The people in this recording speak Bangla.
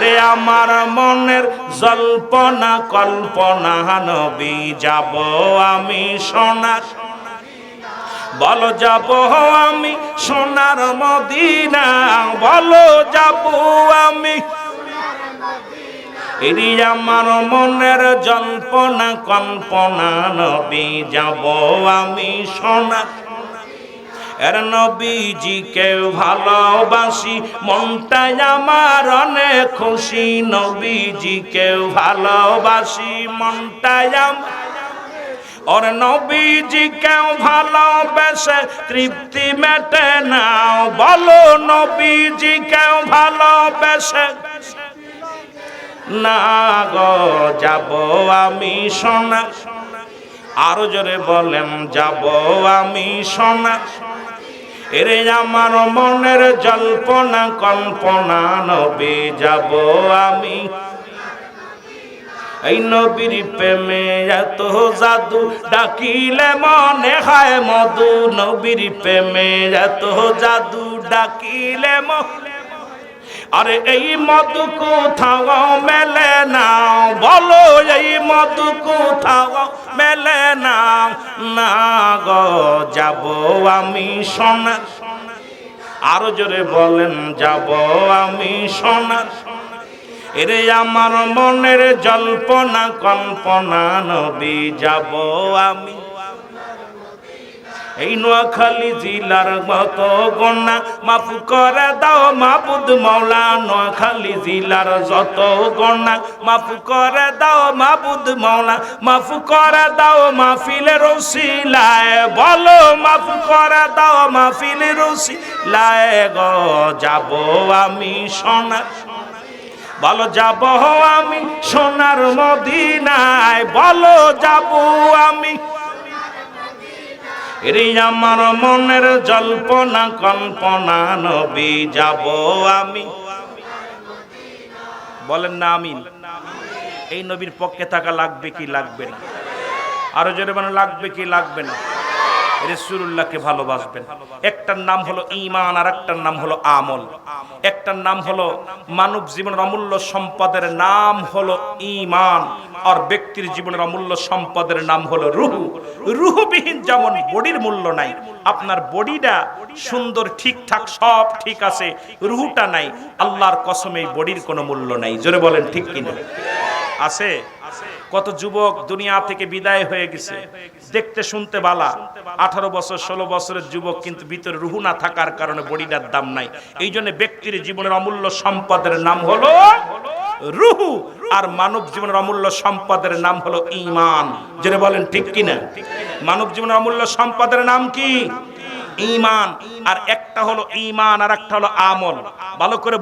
রে আমার মনের জল্পনা, কল্পনা, নবী যাব আমি সোনার। বলো যাব আমি সোনার মদিনা, বলো যাব আমি। এরি আমার মনের জল্পনা, কল্পনা, নবী যাব আমি সোনার। এর নবীজিকে ভালোবাসি মনটাই আমার অনেক খুশি। নবীজিকে ভালোবাসি মনটাই আমার ওর নবীজি কেউ ভালোবেসে তৃপ্তি মেটে নাও। বলো নবীজি কেউ ভালোবেসে। না গো, যাব আমি সোনা। আরও জোরে বলেন, যাব আমি সোনা। এরে আমার মনের জল্পনা, কল্পনা, নবী যাব আমি। এই নবীর প্রেমে এত জাদু ডাকিলে মনে হয় মধু। নবীর প্রেমে এত জাদু ডাকিলে মনে আরে এই মধু কোথাও মেলে না। বলো এই মধু কোথাও মেলে না না গো, যাব আমি সোনা আরও জোরে বলেন, যাব আমি সোনা এরে আমার মনের জল্পনা, কল্পনা নবী, যাব আমি। এই নোয়াখালী জেলার মত গন্যা মাফ করে দাও মাবুদ মৌলা নোয়াখালী জেলার যত গন্যা মাফ করে দাও মাবুদ মৌলা মাফ করে দাও মাহফিলের রসিলায় বলো মাফ করে দাও মাহফিলের রসিলায় গো, যাব আমি সোনা। বলো, যাব আমি সোনার মদিনায়। বলো, যাব রে আমার মনের জল্পনা, কল্পনা, নবী যাব আমি। বলেন না আমিন। এই নবীর পক্ষে থাকা লাগবে কি লাগবে না? আরও জোরে মানে লাগবে কি লাগবে না? রসুল্লাহকে ভালোবাসবেন। একটার নাম হলো ইমান আর একটার নাম হলো আমল। একটার নাম হলো মানব জীবনের অমূল্য সম্পদের নাম হলো ইমান আর ব্যক্তির জীবনের অমূল্য সম্পদের নাম হলো রুহু। রুহুবিহীন যেমন বডির মূল্য নাই, আপনার বডিটা সুন্দর, ঠিকঠাক, সব ঠিক আছে, রুহুটা নাই, আল্লাহর কসমে এই বডির কোনো মূল্য নাই। জোরে বলেন, ঠিক কিনা? আছে? কত যুবক দুনিয়া থেকে বিদায় হয়ে গেছে। দেখতে, শুনতে বালা। আঠারো বছর, ষোলো বছরের যুবক, কিন্তু ভিতরে রুহু না থাকার কারণে বডিটার দাম নাই। এই জন্য ব্যক্তির জীবনের অমূল্য সম্পদের নাম হলো রুহু আর মানব জীবনের অমূল্য সম্পদের নাম হলো ইমান যেটা বলেন, ঠিক কিনা? মানব জীবনের অমূল্য সম্পদের নাম কি? ইমান আর একটা হলো ইমান আর একটা হলো আমল। ভালো করে